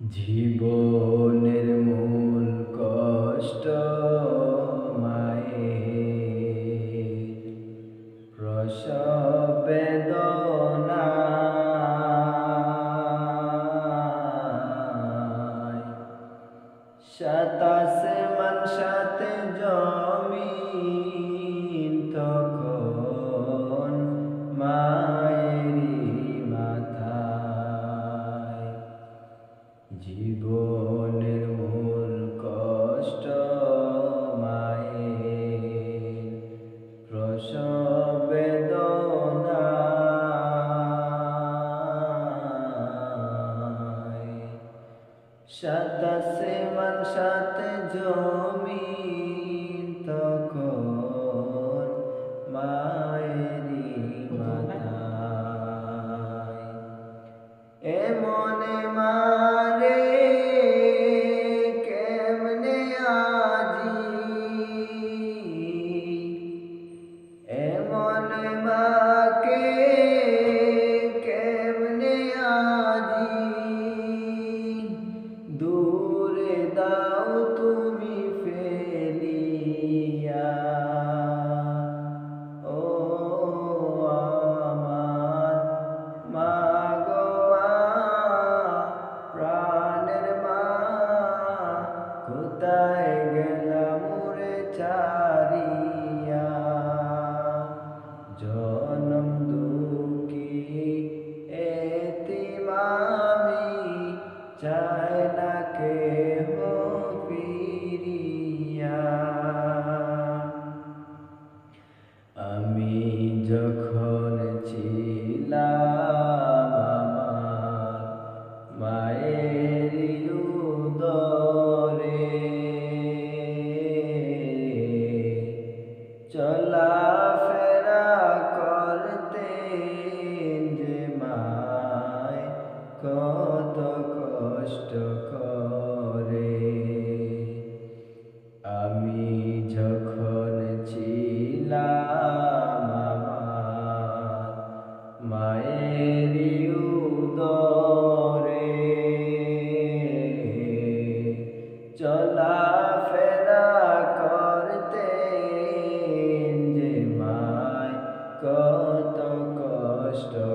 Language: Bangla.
জীবনের মূল কষ্ট জীবনের মূল কষ্ট মায়ের প্রসব বেদনায় সাতাশে মান সাথে জমিন তখন দাও তুমি ফেলিয়া। ও আমার মা প্রাণের কোথায় আমি যখন ছিলাম মায়ের উদরে চলাফেরা করতেন যে মায় কত কত কষ্ট